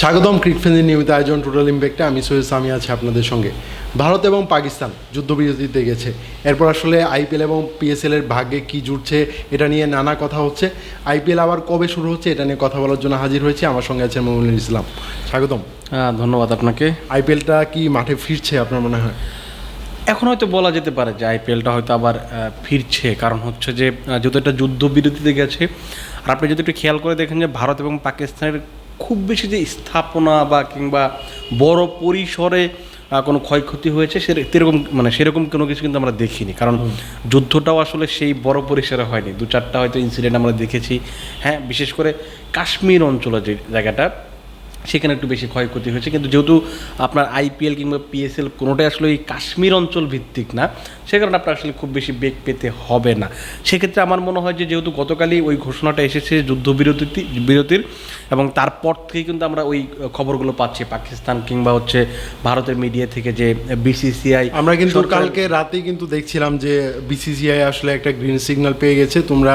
স্বাগতম ক্রিকফেন্সের নিয়মিত আয়োজন টোটাল ইম্প্যাক্টে আমি সৈয়দ সামি আছি আপনাদের সঙ্গে। ভারত এবং পাকিস্তান যুদ্ধবিরতিতে গেছে। এরপর আসলে আইপিএল এবং পিএসএল এর ভাগ্যে কি জুটছে এটা নিয়ে নানা কথা হচ্ছে। আইপিএল আবার কবে শুরু হচ্ছে এটা নিয়ে কথা বলার জন্য হাজির হয়েছে। আমার সঙ্গে আছে মমিনুল ইসলাম। স্বাগতম। হ্যাঁ ধন্যবাদ আপনাকে। আইপিএলটা কি মাঠে ফিরছে আপনার মনে হয়? এখন হয়তো বলা যেতে পারে যে আইপিএলটা হয়তো আবার ফিরছে। কারণ হচ্ছে যে যেহেতু একটা যুদ্ধবিরতিতে গেছে আর আপনি যদি একটু খেয়াল করে দেখেন যে ভারত এবং পাকিস্তানের খুব বেশি যে স্থাপনা বা কিংবা বড় পরিসরে কোনো ক্ষয়ক্ষতি হয়েছে সেরকম মানে সেরকম কোনো কিছু কিন্তু আমরা দেখিনি। কারণ যুদ্ধটাও আসলে সেই বড় পরিসরে হয়নি। দু চারটা হয়তো ইনসিডেন্ট আমরা দেখেছি। হ্যাঁ বিশেষ করে কাশ্মীর অঞ্চলে যে জায়গাটা সেখানে একটু বেশি ক্ষয়ক্ষতি হয়েছে। কিন্তু যেহেতু আপনার আইপিএল কিংবা পিএসএল কোনোটাই আসলে এই কাশ্মীর অঞ্চল ভিত্তিক না সে কারণে আপনার আসলে খুব বেশি বেগ পেতে হবে না। সেক্ষেত্রে আমার মনে হয় যে যেহেতু গতকালই ওই ঘোষণাটা এসেছে যুদ্ধবিরতি বিরতির এবং তারপর থেকে কিন্তু আমরা ওই খবরগুলো পাচ্ছি। পাকিস্তান কিংবা হচ্ছে ভারতের মিডিয়া থেকে যে বিসিসিআই আমরা কিন্তু কালকে রাতেই কিন্তু দেখছিলাম যে বিসিসিআই আসলে একটা গ্রিন সিগন্যাল পেয়ে গেছে। তোমরা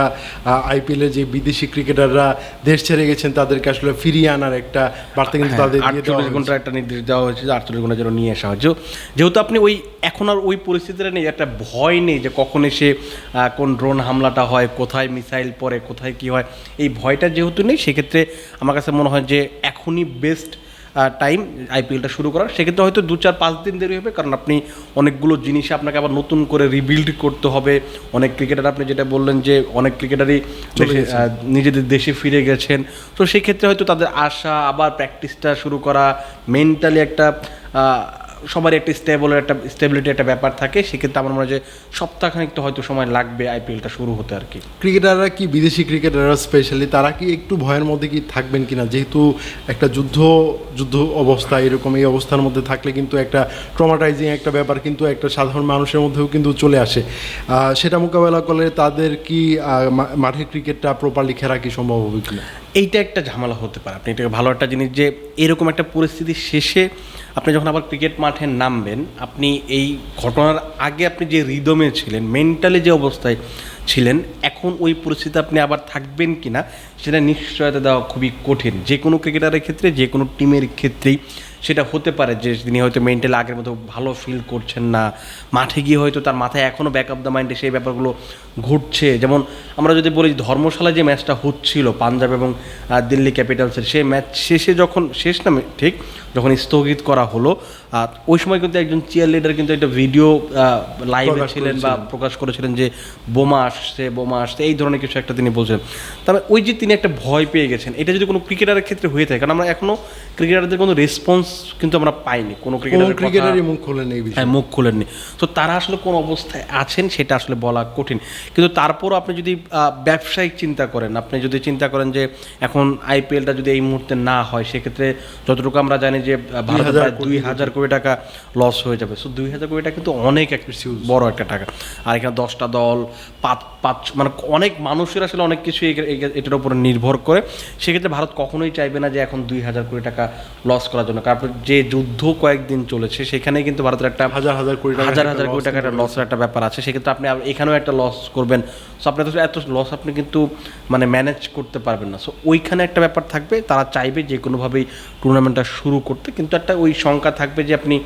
আইপিএলের যে বিদেশি ক্রিকেটাররা দেশ ছেড়ে গেছেন তাদেরকে আসলে ফিরিয়ে আনার একটা বার্তা কিন্তু তাদের হ্যাঁ, আটচল্লিশ ঘণ্টা একটা নির্দেশ দেওয়া হয়েছে যে আটচল্লিশ ঘণ্টা যেন নিয়ে আসা হয়েছে যেহেতু- যেহেতু আপনি ওই এখন আর ওই পরিস্থিতিটা নেই একটা ভয় নেই যে কখন এসে কোন ড্রোন হামলাটা হয় কোথায় মিসাইল পড়ে কোথায় কি হয় এই ভয়টা যেহেতু নেই সেক্ষেত্রে আমার কাছে মনে হয় যে এখনই বেস্ট টাইম আইপিএলটা শুরু করার। সেক্ষেত্রে হয়তো দু চার পাঁচ দিন দেরি হবে কারণ আপনি অনেকগুলো জিনিসে আপনাকে আবার নতুন করে রিবিল্ড করতে হবে। অনেক ক্রিকেটার আপনি যেটা বললেন যে অনেক ক্রিকেটারই নিজেদের দেশে ফিরে গেছেন। তো সেক্ষেত্রে হয়তো তাদের আসা আবার প্র্যাকটিসটা শুরু করা মেন্টালি একটা সবারই একটা স্টেবল একটা স্টেবিলিটি একটা ব্যাপার থাকে সেক্ষেত্রে আমার মনে হয় যে সপ্তাহখানিক তো হয়তো সময় লাগবে আইপিএলটা শুরু হতে আর কি। ক্রিকেটাররা কি বিদেশি ক্রিকেটাররা স্পেশালি তারা কি একটু ভয়ের মধ্যে কি থাকবেন কিনা? যেহেতু একটা যুদ্ধ যুদ্ধ অবস্থা এরকম এই অবস্থার মধ্যে থাকলে কিন্তু একটা ট্রমাটাইজিং একটা ব্যাপার কিন্তু একটা সাধারণ মানুষের মধ্যেও কিন্তু চলে আসে। সেটা মোকাবেলা করলে তাদের কি আহ, মা- মাঠে ক্রিকেটটা প্রপারলি খেলা কি সম্ভব হবে কিনা? এইটা একটা ঝামেলা হতে পারে। আপনি এটাকে ভালো একটা জিনিস যে এরকম একটা পরিস্থিতি শেষে আপনি যখন আবার ক্রিকেট মাঠে নামবেন, আপনি এই ঘটনার আগে আপনি যে রিদমে ছিলেন মেন্টালি যে অবস্থায় ছিলেন, এখন ওই পরিস্থিতি আপনি আবার থাকবেন কিনা, সেটা নিশ্চয়তা দেওয়া খুবই কঠিন। যে কোনো ক্রিকেটারের ক্ষেত্রে যে কোনো টিমের ক্ষেত্রেই সেটা হতে পারে যে তিনি হয়তো মেন্টালি আগের মতো ভালো ফিল করছেন না। মাঠে গিয়ে হয়তো তার মাথায় এখনও ব্যাক অফ দ্য মাইন্ডে সেই ব্যাপারগুলো ঘুরছে। যেমন আমরা যদি বলি ধর্মশালা যে ম্যাচটা হচ্ছিল পাঞ্জাব এবং দিল্লি ক্যাপিটালসের সেই ম্যাচ শেষে যখন শেষ না ঠিক? যখন স্থগিত করা হলো ওই সময় কিন্তু একজন চেয়ার লিডার কিন্তু একটা ভিডিও লাইভে ছিলেন বা প্রকাশ করেছিলেন যে বোমা আসছে বোমা আসছে এই ধরনের কিছু একটা তিনি বলছিলেন। তবে ওই যে তিনি একটা ভয় পেয়ে গেছেন এটা যদি কোনো ক্রিকেটারের ক্ষেত্রে হয়ে থাকে কারণ আমরা এখনও ক্রিকেটারদের কোনো রেসপন্স কিন্তু আমরা পাইনি কোনো ক্রিকেটারের ক্রিকেটারই মুখ খোলেন এই বিষয়ে। হ্যাঁ মুখ খুলেননি। তো তারা আসলে কোন অবস্থায় আছেন সেটা আসলে বলা কঠিন। কিন্তু তারপরও আপনি যদি ব্যবসায়িক চিন্তা করেন আপনি যদি চিন্তা করেন যে এখন আইপিএলটা যদি এই মুহূর্তে না হয় সেক্ষেত্রে যতটুকু আমরা জানি যে ভারতে প্রায় দুই হাজার কোটি টাকা লস হয়ে যাবে। সো দুই হাজার কোটি টাকা কিন্তু অনেক একটা বড় একটা টাকা। আর এখানে দশটা দল পাঁচ পাঁচ মানে অনেক মানুষের আসলে অনেক কিছু এটার উপরে নির্ভর করে। সেক্ষেত্রে ভারত কখনোই চাইবে না যে এখন দুই হাজার কোটি টাকা লস করার জন্য। কারণ যে যুদ্ধ কয়েকদিন চলেছে সেখানে কিন্তু ভারতের একটা হাজার হাজার কোটি টাকা হাজার হাজার কোটি টাকা টাকার একটা লসের একটা ব্যাপার আছে। সেক্ষেত্রে আপনি এখানেও একটা লস করবেন। সো আপনি তো এত লস আপনি কিন্তু মানে ম্যানেজ করতে পারবেন না। সো ওইখানে একটা ব্যাপার থাকবে তারা চাইবে যে কোনোভাবেই টুর্নামেন্টটা শুরু করতে। কিন্তু একটা ওই শঙ্কা থাকবে যে আপনি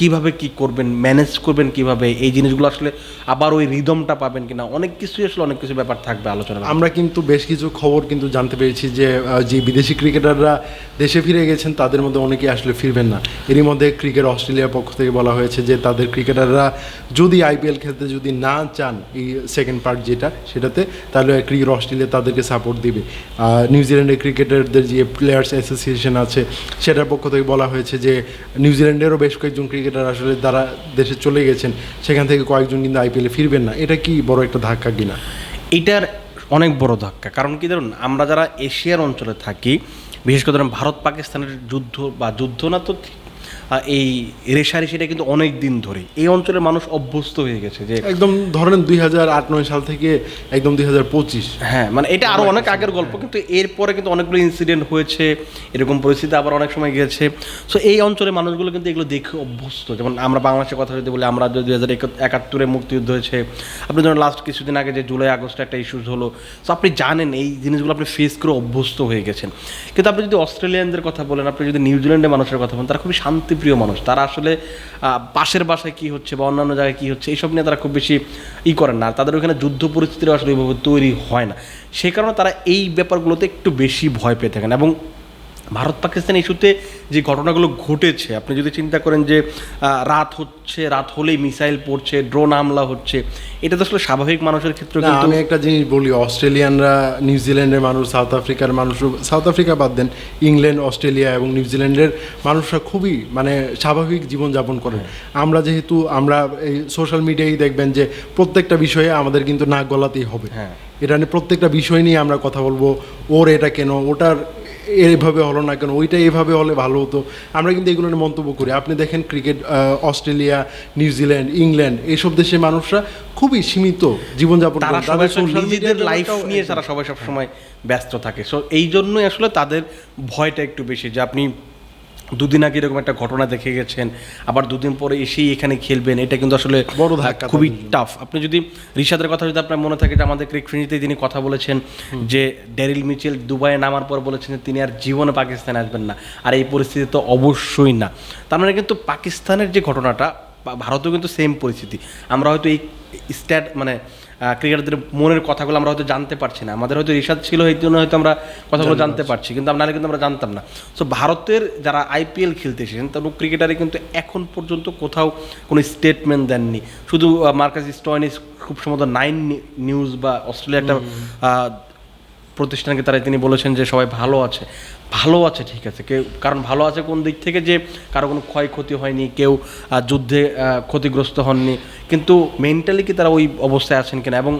কীভাবে কি করবেন ম্যানেজ করবেন কীভাবে, এই জিনিসগুলো আসলে আবার ওই রিদমটা পাবেন কিনা, অনেক কিছুই আসলে অনেক কিছু ব্যাপার থাকবে আলোচনা আমরা কিন্তু বেশ কিছু খবর কিন্তু জানতে পেরেছি যে যে বিদেশি ক্রিকেটাররা দেশে ফিরে গেছেন, তাদের মধ্যে অনেকেই আসলে ফিরবেন না। এরই মধ্যে ক্রিকেট অস্ট্রেলিয়ার পক্ষ থেকে বলা হয়েছে যে, তাদের ক্রিকেটাররা যদি আইপিএল খেলতে যদি না চান, এই সেকেন্ড পার্ট যেটা, সেটাতে, তাহলে ক্রিকেট অস্ট্রেলিয়া তাদেরকে সাপোর্ট দিবে। নিউজিল্যান্ডের ক্রিকেটারদের যে প্লেয়ার্স অ্যাসোসিয়েশন আছে, সেটার পক্ষ থেকে বলা হয়েছে যে নিউজিল্যান্ডেরও বেশ কয়েকজন ক্রিকেটার আসলে তারা দেশে চলে গেছেন সেখান থেকে কয়েকজন কিন্তু আইপিএলে ফিরবেন না। এটা কি বড় একটা ধাক্কা কিনা? এটার অনেক বড় ধাক্কা। কারণ কি ধরুন আমরা যারা এশিয়ার অঞ্চলে থাকি বিশেষ করে ধরুন ভারত পাকিস্তানের যুদ্ধ বা যুদ্ধ না তো ঠিক, এই রেশারেশিটা কিন্তু অনেক দিন ধরে। এই অঞ্চলের মানুষ অভ্যস্ত হয়ে গেছে যে একদম ধরেন দুই হাজার আট নয় সাল থেকে একদম দুই হাজার পঁচিশ। হ্যাঁ মানে এটা আরও অনেক আগের গল্প কিন্তু এরপরে কিন্তু অনেকগুলো ইনসিডেন্ট হয়েছে এরকম পরিস্থিতি আবার অনেক সময় গিয়েছে। সো এই অঞ্চলের মানুষগুলো কিন্তু এগুলো দেখে অভ্যস্ত। যেমন আমরা বাংলাদেশের কথা যদি বলি আমরা দুই হাজার একাত্তরে মুক্তিযুদ্ধ হয়েছে আপনি ধরুন লাস্ট কিছুদিন আগে যে জুলাই আগস্টে একটা ইস্যুস হলো। সো আপনি জানেন এই জিনিসগুলো আপনি ফেস করে অভ্যস্ত হয়ে গেছেন। কিন্তু আপনি যদি অস্ট্রেলিয়ানদের কথা বলেন আপনি যদি নিউজিল্যান্ডের মানুষের কথা বলেন তারা খুবই শান্তিপ্রিয় মানুষ, তারা আসলে পাশের বাসায় কি হচ্ছে বা অন্যান্য জায়গায় কী হচ্ছে এইসব নিয়ে তারা খুব বেশি ই করেন না। তাদের ওখানে যুদ্ধ পরিস্থিতি আসলে ওইভাবে তৈরি হয় না। সেই কারণে তারা এই ব্যাপারগুলোতে একটু বেশি ভয় পেয়ে থাকেন। এবং ভারত পাকিস্তান ইস্যুতে যে ঘটনাগুলো ঘটেছে আপনি যদি চিন্তা করেন যে রাত হচ্ছে রাত হলেই মিসাইল পড়ছে ড্রোন হামলা হচ্ছে এটা তো আসলে স্বাভাবিক মানুষের ক্ষেত্রে কিন্তু আমি একটা জিনিস বলি অস্ট্রেলিয়ানরা নিউজিল্যান্ডের মানুষ সাউথ আফ্রিকার মানুষ সাউথ আফ্রিকা বাদ দেন ইংল্যান্ড অস্ট্রেলিয়া এবং নিউজিল্যান্ডের মানুষরা খুবই মানে স্বাভাবিক জীবনযাপন করে আমরা যেহেতু আমরা এই সোশ্যাল মিডিয়ায় দেখবেন যে প্রত্যেকটা বিষয়ে আমাদের কিন্তু নাক গলাতেই হবে। হ্যাঁ। এটা নিয়ে প্রত্যেকটা বিষয় নিয়ে আমরা কথা বলব ওর এটা কেন ওটার এইভাবে হলো না কেন? ওইটা এভাবে হলে ভালো হতো। আমরা কিন্তু এগুলো নিয়ে মন্তব্য করি। আপনি দেখেন ক্রিকেট অস্ট্রেলিয়া নিউজিল্যান্ড ইংল্যান্ড এইসব দেশের মানুষরা খুবই সীমিত জীবনযাপন তারা নিজেদের লাইফ নিয়ে তারা সবাই সবসময় ব্যস্ত থাকে। সো এই জন্যই আসলে তাদের ভয়টা একটু বেশি যে আপনি দুদিন আগে এরকম একটা ঘটনা দেখে গেছেন আবার দুদিন পরে এসেই এখানে খেলবেন এটা কিন্তু আসলে বড় ধাক্কা খুবই টাফ আপনি যদি রিশাদের কথা যদি আপনার মনে থাকে যে আমাদের ক্রিক ফ্রেঞ্চিতে তিনি কথা বলেছেন যে ড্যারিল মিচেল দুবাইয়ে নামার পর বলেছেন যে তিনি আর জীবনে পাকিস্তানে আসবেন না আর এই পরিস্থিতি তো অবশ্যই না। তার মানে কিন্তু পাকিস্তানের যে ঘটনাটা ভারতেও কিন্তু সেম পরিস্থিতি। আমরা হয়তো এই স্ট্যাট মানে ক্রিকেটারদের মনের কথাগুলো আমরা হয়তো জানতে পারছি না। আমাদের হয়তো রিসার্চ ছিল এই জন্য হয়তো আমরা কথাগুলো জানতে পারছি। কিন্তু নাহলে কিন্তু আমরা জানতাম না। সো ভারতের যারা আইপিএল খেলতে এসেছেন তার ক্রিকেটারে কিন্তু এখন পর্যন্ত কোথাও কোনো স্টেটমেন্ট দেননি। শুধু মার্কাস স্টয়নিস খুব সম্ভবত নাইন নিউজ বা অস্ট্রেলিয়া একটা প্রতিষ্ঠানকে তারা তিনি বলেছেন যে সবাই ভালো আছে। ভালো আছে ঠিক আছে। কেউ কারণ ভালো আছে কোন দিক থেকে যে কারও কোনো ক্ষয়ক্ষতি হয়নি কেউ যুদ্ধে ক্ষতিগ্রস্ত হননি। কিন্তু মেন্টালি কি তারা ওই অবস্থায় আছেন কিনা? এবং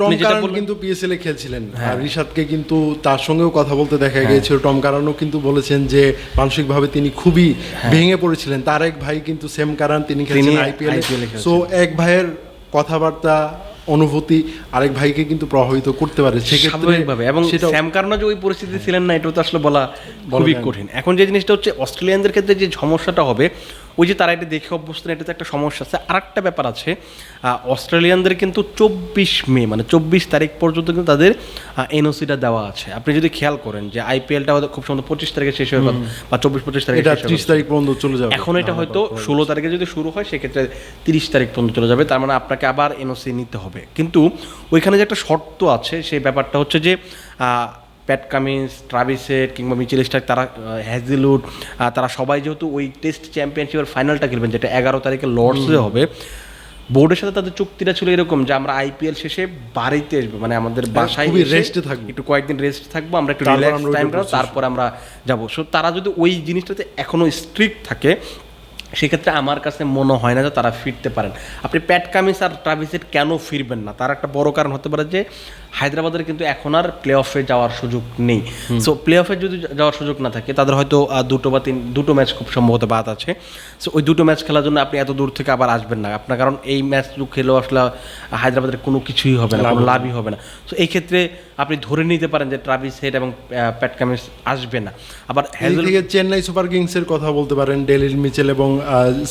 টম কিন্তু পিএসএল এ খেলছিলেন। হ্যাঁ। আর রিশাদকে কিন্তু তার সঙ্গেও কথা বলতে দেখা গিয়েছিল। টম কারানও কিন্তু বলেছেন যে মানসিকভাবে তিনি খুবই ভেঙে পড়েছিলেন। তার এক ভাই কিন্তু সেম কারান তিনি খেলছেন আইপিএল। সো এক ভাইয়ের কথাবার্তা অনুভূতি আরেক ভাইকে কিন্তু প্রভাবিত করতে পারে সেক্ষেত্রে স্বাভাবিকভাবে। এবং সেটা স্যাম কারণ যে ওই পরিস্থিতি ছিলেন না এটা তো আসলে বলা খুবই কঠিন। এখন যে জিনিসটা হচ্ছে অস্ট্রেলিয়ানদের ক্ষেত্রে যে সমস্যাটা হবে ওই যে তারা এটা দেখে অভ্যস্ত না, এটাতে একটা সমস্যা আছে। আর একটা ব্যাপার আছে অস্ট্রেলিয়ানদের কিন্তু চব্বিশ মে মানে চব্বিশ তারিখ পর্যন্ত কিন্তু তাদের এনওসিটা দেওয়া আছে। আপনি যদি খেয়াল করেন যে আইপিএলটা হয়তো খুব সম্ভবত পঁচিশ তারিখে শেষ হয়ে বা চব্বিশ পঁচিশ তারিখে এটা ত্রিশ তারিখ পর্যন্ত চলে যাবে। এখন এটা হয়তো ষোলো তারিখে যদি শুরু হয় সেক্ষেত্রে তিরিশ তারিখ পর্যন্ত চলে যাবে। তার মানে আপনাকে আবার এনওসি নিতে হবে। কিন্তু ওইখানে যে একটা শর্ত আছে সেই ব্যাপারটা হচ্ছে যে প্যাট কামিন্স ট্রাভিসেট কিংবা মিচেল স্টার্ক তারা হ্যাজিলুড তারা সবাই যেহেতু ওই টেস্ট চ্যাম্পিয়নশিপের ফাইনালটা খেলবেন যেটা এগারো তারিখে লর্ডসে হবে বোর্ডের সাথে তাদের চুক্তিটা ছিল এরকম যে আমরা আইপিএল শেষে বাড়িতে আসব মানে আমাদের বাসায় খুবই এসে রেস্টে থাকব। একটু কয়েকদিন রেস্ট থাকব আমরা একটু তারপর রিল্যাক্স আমরা টাইম তারপর আমরা যাব। সো তারা যদি ওই জিনিসটাতে এখনও স্ট্রিক্ট থাকে সেক্ষেত্রে আমার কাছে মনে হয় না যে তারা ফিরতে পারেন। আপনি প্যাট কামিন্স আর ট্রাভিসেট কেন ফিরবেন না? তার একটা বড় কারণ হতে পারে যে হায়দ্রাবাদের কিন্তু এখন আর প্লে অফে যাওয়ার সুযোগ নেই। সো প্লে অফে যদি যাওয়ার সুযোগ না থাকে তাদের হয়তো দুটো বা তিন দুটো ম্যাচ খুব সম্ভবত বাদ আছে। সো ওই দুটো ম্যাচ খেলার জন্য আপনি এত দূর থেকে আবার আসবেন না। আপনার কারণ এই ম্যাচ খেলেও আসলে হায়দ্রাবাদের কোনো কিছুই হবে না কোনো লাভই হবে না। সো এই ক্ষেত্রে আপনি ধরে নিতে পারেন যে ট্রাভিস হেড এবং আহ, প্যাট কামিন্স আসবে না। আবার হ্যাজেল চেন্নাই সুপার কিংসের কথা বলতে পারেন ডেলিল মিচেল এবং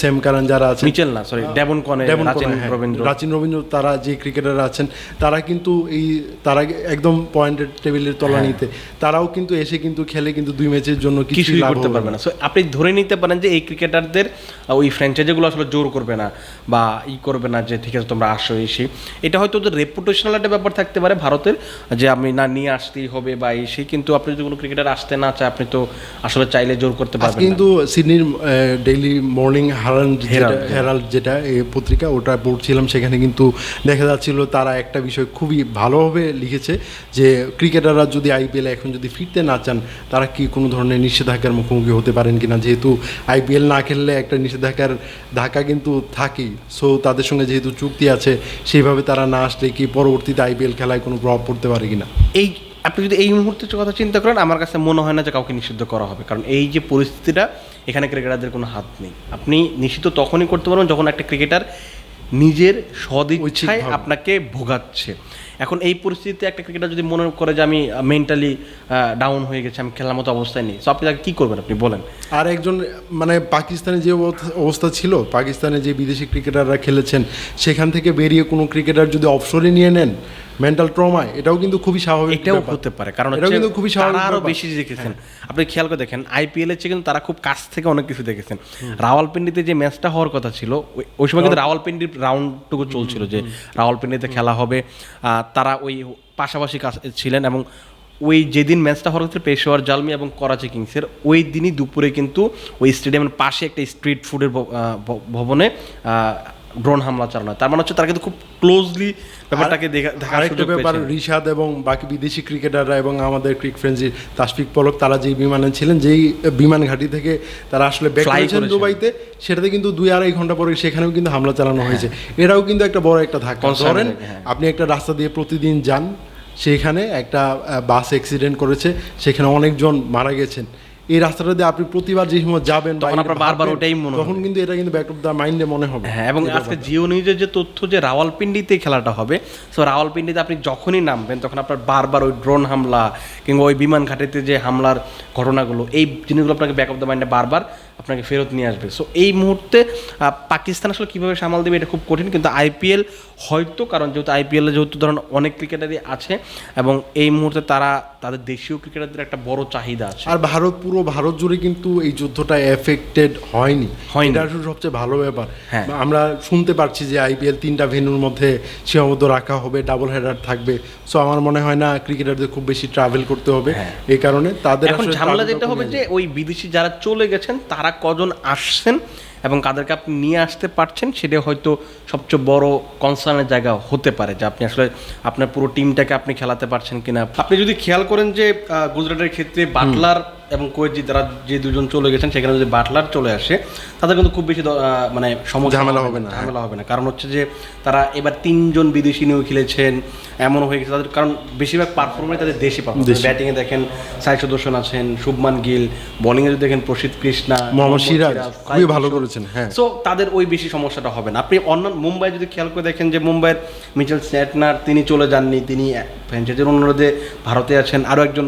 সেম কারণ যারা আছে মিচেল না সরি ডেভন কনে রাচিন। রবীন্দ্র রাচিন রবীন্দ্র তারা যে ক্রিকেটার আছেন তারা কিন্তু এই তারা একদম পয়েন্টের টেবিলের তলানিতে। তারাও কিন্তু এসে কিন্তু খেলে কিন্তু দুই ম্যাচের জন্য কিছুই করতে পারবে না। সো আপনি ধরে নিতে পারেন যে এই ক্রিকেটারদের ওই ফ্র্যাঞ্চাইজিগুলো আসলে জোর করবে না বা ই করবে না যে ঠিক আছে তোমরা আসো এসে। এটা হয়তো ওদের রেপুটেশনাল একটা ব্যাপার থাকতে পারে ভারতের যে আমি না নিয়ে আসতেই হবে বা এসে কিন্তু আপনি যদি কোনো ক্রিকেটার আসতে না চায় আপনি তো আসলে চাইলে জোর করতে পারবেন কিন্তু সিডনির ডেইলি মর্নিং হারাল্ড হেরাল্ড যেটা এই পত্রিকা ওটা পড়ছিলাম। সেখানে কিন্তু দেখা যাচ্ছিল তারা একটা বিষয় খুবই ভালোভাবে লিখেছে যে ক্রিকেটাররা যদি আইপিএল এখন যদি ফিরতে না চান তারা কি কোনো ধরনের নিষেধাজ্ঞার মুখোমুখি হতে পারেন কিনা? যেহেতু আইপিএল না খেললে একটা নিষেধাজ্ঞার ধাক্কা কিন্তু থাকেই। সো তাদের সঙ্গে যেহেতু চুক্তি আছে সেইভাবে তারা না আসলে কি পরবর্তীতে আইপিএল খেলায় কোনো প্রভাব পড়তে পারে কিনা? এই আপনি যদি এই মুহূর্তে কথা চিন্তা করেন আমার কাছে মনে হয় না যে কাউকে নিষিদ্ধ করা হবে। কারণ এই যে পরিস্থিতিটা এখানে ক্রিকেটারদের কোনো হাত নেই। আপনি নিষিদ্ধ তখনই করতে পারবেন যখন একটা ক্রিকেটার নিজের সদিচ্ছায়। আপনাকে ভোগাচ্ছে। এখন এই পরিস্থিতিতে একটা ক্রিকেটার যদি মনে করে যে আমি মেন্টালি ডাউন হয়ে গেছে আমি খেলার মতো অবস্থায় নেই। সব তাকে কী করবেন আপনি? বলেন। আর একজন মানে পাকিস্তানে যে অবস্থা- ছিল পাকিস্তানে যে বিদেশি ক্রিকেটাররা খেলেছেন সেখান থেকে বেরিয়ে কোনো ক্রিকেটার যদি অবসরে নিয়ে নেন মেন্টাল ট্রমায় এটাও কিন্তু খুবই স্বাভাবিক এটাও। হতে পারে কারণ এটাও কিন্তু খুবই স্বাভাবিক তারা আরও বেশি দেখেছেন। আপনি খেয়াল করে দেখেন আইপিএল এর চেয়ে কিন্তু তারা খুব কাছ থেকে অনেক কিছু দেখেছেন। রাওয়ালপিন্ডিতে যে ম্যাচটা হওয়ার কথা ছিল ওই- সময় কিন্তু রাওয়ালপিন্ডির রাউন্ডটুকু চলছিল যে রাওয়ালপিন্ডিতে খেলা হবে। তারা ওই পাশাপাশি কাজ ছিলেন এবং ওই যেদিন ম্যাচটা হওয়ার হচ্ছে পেশোয়ার জালমি এবং করাচি কিংসের, ওই দিনই দুপুরে কিন্তু ওই স্টেডিয়ামের পাশে একটা স্ট্রিট ফুডের ভবনে ড্রোন হামলা চালানো তার মানে হচ্ছে তারা কিন্তু খুব ক্লোজলি ব্যাপারটাকে দেখা আরেকটা ব্যাপার রিশাদ এবং বাকি বিদেশি ক্রিকেটাররা এবং আমাদের ক্রিক ফ্রেন্ডজি তাসফিক পলক তারা যেই বিমানে ছিলেন যেই বিমান ঘাঁটি থেকে তারা আসলে ব্যাক করেছেন। দুবাইতে সেটাতে কিন্তু দুই আড়াই ঘণ্টা পরে সেখানেও কিন্তু হামলা চালানো হয়েছে। এটাও কিন্তু একটা বড় একটা ধাক্কা। ধরেন হ্যাঁ। আপনি একটা রাস্তা দিয়ে প্রতিদিন যান সেখানে একটা বাস অ্যাক্সিডেন্ট করেছে সেখানে অনেকজন মারা গেছেন। এই রাস্তাটা দিয়ে আপনি প্রতিবার যে সময় যাবেন তখন আপনার বারবার ওটাই মনে তখন কিন্তু এটা কিন্তু ব্যাক অফ দ্য মাইন্ডে মনে হবে। হ্যাঁ এবং আজকে জিও নিউজের যে তথ্য যে রাওয়ালপিন্ডিতে খেলাটা হবে সো রাওয়ালপিন্ডিতে আপনি যখনই নামবেন তখন আপনার বারবার ওই ড্রোন হামলা কিংবা ওই বিমান ঘাটিতে যে হামলার ঘটনাগুলো এই জিনিসগুলো আপনাকে ব্যাক অফ দ্য মাইন্ডে বারবার আপনাকে ফেরত নিয়ে আসবে। সো এই মুহূর্তে পাকিস্তান আসলে কীভাবে সামাল দেবে এটা খুব কঠিন কিন্তু আইপিএল হয়তো কারণ যেহেতু আইপিএলে যেহেতু ধরুন অনেক ক্রিকেটারই আছে এবং এই মুহূর্তে তারা তাদের দেশীয় ক্রিকেটারদের একটা বড় চাহিদা আছে। আর ভারত পুরো ভারত জুড়ে কিন্তু এই যুদ্ধটা এফেক্টেড হয়নি হয়নি। এটা আসলে সবচেয়ে ভালো ব্যাপার হ্যাঁ। আমরা শুনতে পারছি যে আইপিএল তিনটা ভেন্যুর মধ্যে সীমাবদ্ধ রাখা হবে ডাবল হেডার থাকবে সো আমার মনে হয় না ক্রিকেটারদের খুব বেশি ট্রাভেল করতে হবে হ্যাঁ। এই কারণে তাদের এখন আসলে ঝামেলা যেটা হবে যে ওই বিদেশি যারা চলে গেছেন তারা কজন আসছেন এবং কাদেরকে আপনি নিয়ে আসতে পারছেন সেটা হয়তো সবচেয়ে বড় কনসার্নের জায়গা হতে পারে যে আপনি আসলে আপনার পুরো টিমটাকে আপনি খেলাতে পারছেন কিনা আপনি যদি খেয়াল করেন যে আহ, গুজরাটের ক্ষেত্রে বাটলার এবং কোয়েজি তারা যে দুজন চলে গেছেন সেখানে যদি বাটলার চলে আসে তাদের কিন্তু খুব বেশি মানে সমস্যা ঝামেলা হবে না, ঝামেলা হবে না। কারণ হচ্ছে যে তারা এবার তিনজন বিদেশি নিয়েও খেলেছেন এমনও হয়ে গেছে। তাদের কারণ বেশিরভাগ পারফরমেন্স তাদের দেশি পারফরমেন্স। ব্যাটিংয়ে দেখেন সাই সুদর্শন আছেন শুভমান গিল বোলিংয়ে যদি দেখেন প্রসিদ্ধ কৃষ্ণা মোহাম্মদ সিরাজ খুবই ভালো। করেছেন হ্যাঁ। সো তাদের ওই বেশি সমস্যাটা হবে না। আপনি অন্য মুম্বাই যদি খেয়াল করে দেখেন যে মুম্বাইয়ের মিচেল স্যাটনার তিনি চলে যাননি তিনি ফ্র্যাঞ্চাইজির অনুরোধে ভারতে আছেন। আরও একজন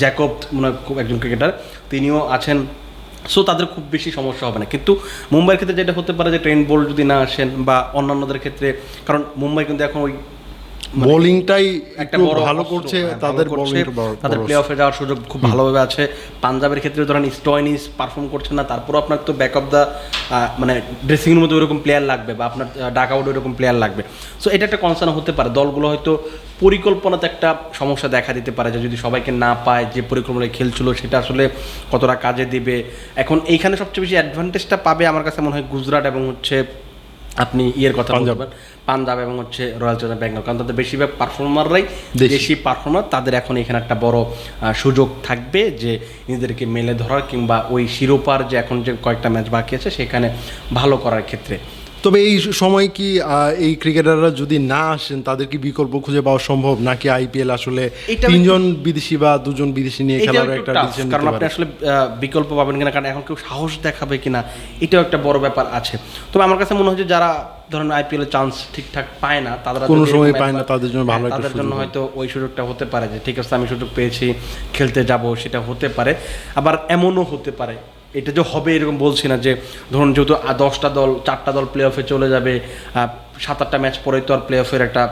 জ্যাকব মনে খুব একজন ক্রিকেটার, তিনিও আছেন। সো তাদের খুব বেশি সমস্যা হবে না। কিন্তু মুম্বাইয়ের ক্ষেত্রে যেটা হতে পারে যে, ট্রেন বোল্ট যদি না আসেন বা অন্যান্যদের ক্ষেত্রে, কারণ মুম্বাই কিন্তু এখন ওই বোলিংটাই একটা বড় ভালো করছে হ্যাঁ, তাদের তাদের প্লে অফে যাওয়ার সুযোগ খুব ভালোভাবে আছে। পাঞ্জাবের ক্ষেত্রে ধরেন স্টয়নিস পারফর্ম করছে না তারপর আপনার তো ব্যাক অফ দ্য মানে ড্রেসিং রুমে তো ওরকম প্লেয়ার লাগবে বা আপনার ডাক আউট ওরকম প্লেয়ার লাগবে। সো এটা একটা কনসার্ন হতে পারে। দলগুলো হয়তো পরিকল্পনাতে একটা সমস্যা দেখা দিতে পারে যে যদি সবাইকে না পায় যে পরিকল্পনায় খেলছিল সেটা আসলে কতটা কাজে দিবে। এখন এইখানে সবচেয়ে বেশি অ্যাডভান্টেজটা পাবে আমার কাছে মনে হয় গুজরাট এবং হচ্ছে আপনি ইয়ের কথা বলতে। পারেন পাঞ্জাব এবং হচ্ছে রয়্যাল চ্যালেঞ্জ ব্যাঙ্গালোর কারণ তাদের বেশিরভাগ পারফর্মাররাই। দেশি পারফর্মার তাদের এখন এখানে একটা বড় সুযোগ থাকবে যে নিজেদেরকে মেলে ধরার কিংবা ওই শিরোপার যে এখন যে কয়েকটা ম্যাচ বাকি আছে সেখানে ভালো করার ক্ষেত্রে তবে এই সময় কি এই ক্রিকেটাররা যদি না আসেন তাদের কি বিকল্প খুঁজে পাওয়া সম্ভব? নাকি আইপিএল আসলে তিনজন বিদেশি বা দুজন বিদেশি নিয়ে খেলার একটা ডিসিশন কারণ আপনি আসলে বিকল্প পাবেন কিনা কারণ এখন কেউ সাহস দেখাবে কিনা এটাও একটা বড় ব্যাপার আছে। তবে আমার কাছে মনে হয় যে যারা ধরেন আইপিএল চান্স ঠিকঠাক পায় না তারা কোনো সময় পায় না, তাদের জন্য ভালো তাদের জন্য হয়তো ওই সুযোগটা হতে পারে যে ঠিক আছে আমি সুযোগ পেয়েছি খেলতে যাব সেটা হতে পারে। আবার এমনও হতে পারে এটা যে হবে এরকম বলছি না যে, ধরুন যেহেতু দশটা দল, চারটা দল প্লে অফে চলে যাবে সাত আটটা ম্যাচ পরে তো আর প্লে অফের একটা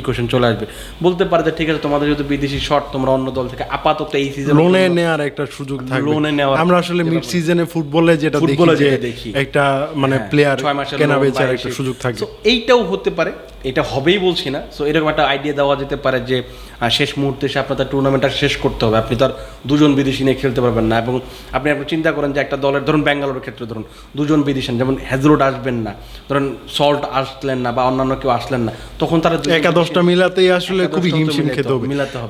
ইকুয়েশন চলে আসবে। বলতে পারে যে ঠিক আছে তোমাদের যেহেতু বিদেশি শট তোমরা অন্য দল থেকে আপাতত এই সিজন লোনে নেওয়ার একটা সুযোগ থাকবে। লোনে নেওয়ার আমরা আসলে মিড সিজনে ফুটবলে যেটা দেখি ফুটবলে যেটা দেখি। একটা মানে প্লেয়ার ছয় মাসের কেনা বেচার একটা সুযোগ So, এইটাও হতে পারে এটা হবেই বলছি না। সো এরকম একটা আইডিয়া দেওয়া যেতে পারে যে শেষ মুহূর্তে এসে আপনার তার টুর্নামেন্টটা শেষ করতে হবে। আপনি তার দুজন বিদেশি নিয়ে খেলতে পারবেন না। এবং আপনি আপনি চিন্তা করেন যে একটা দলের ধরুন ব্যাঙ্গালোরের ক্ষেত্রে ধরুন দুজন বিদেশি যেমন হ্যাজরোড আসবেন না ধরুন সল্ট আসলেন না বা অন্যান্য কেউ আসলেন না তখন তারা একাদশটা মিলাতেই আসলে খুবই হিমশিম খেতে হবে।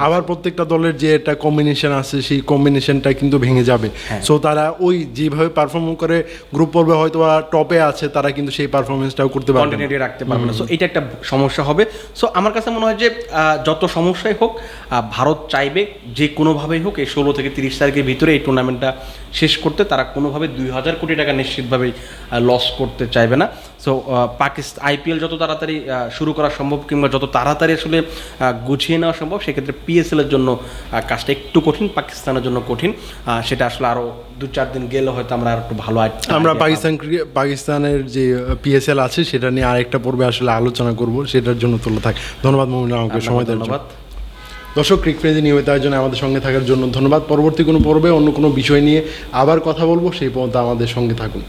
আবার প্রত্যেকটা দলের যে একটা কম্বিনেশন আছে সেই কম্বিনেশনটা কিন্তু ভেঙে যাবে হ্যাঁ। সো তারা ওই যেভাবে পারফর্ম করে গ্রুপ পর্বে হয়তো টপে আছে তারা কিন্তু সেই পারফরমেন্সটাও করতে পারবে না। কন্টিনিউটি রাখতে পারবে না সো এটা একটা সমস্যা হবে সো আমার কাছে মনে হয় যে যত সমস্যাই হোক ভারত চাইবে যে কোনোভাবেই হোক এই ষোলো থেকে তিরিশ তারিখের ভিতরে এই টুর্নামেন্টটা শেষ করতে তারা কোনোভাবে দুই হাজার কোটি টাকা নিশ্চিতভাবেই লস করতে চাইবে না সো পাকিস্তান আইপিএল যত তাড়াতাড়ি শুরু করা সম্ভব কিংবা যত তাড়াতাড়ি আসলে গুছিয়ে নেওয়া সম্ভব সেক্ষেত্রে পিএসএল এর জন্য কাজটা একটু কঠিন পাকিস্তানের জন্য কঠিন। সেটা আসলে আরও দু চার দিন গেলে হয়তো আমরা আর একটু ভালো আমরা পাকিস্তান পাকিস্তানের যে পিএসএল আছে সেটা নিয়ে আরেকটা পর্বে আসলে আলোচনা করব সেটার জন্য তোলা থাক। ধন্যবাদ মমিন আমাকে সময় দেওয়ার ধন্যবাদ। দর্শক ক্রিক নিয়মিত আয়োজনে আমাদের সঙ্গে থাকার জন্য ধন্যবাদ। পরবর্তী কোনো পর্বে অন্য কোনো বিষয় নিয়ে আবার কথা বলব সেই পর্যন্ত আমাদের সঙ্গে থাকুন।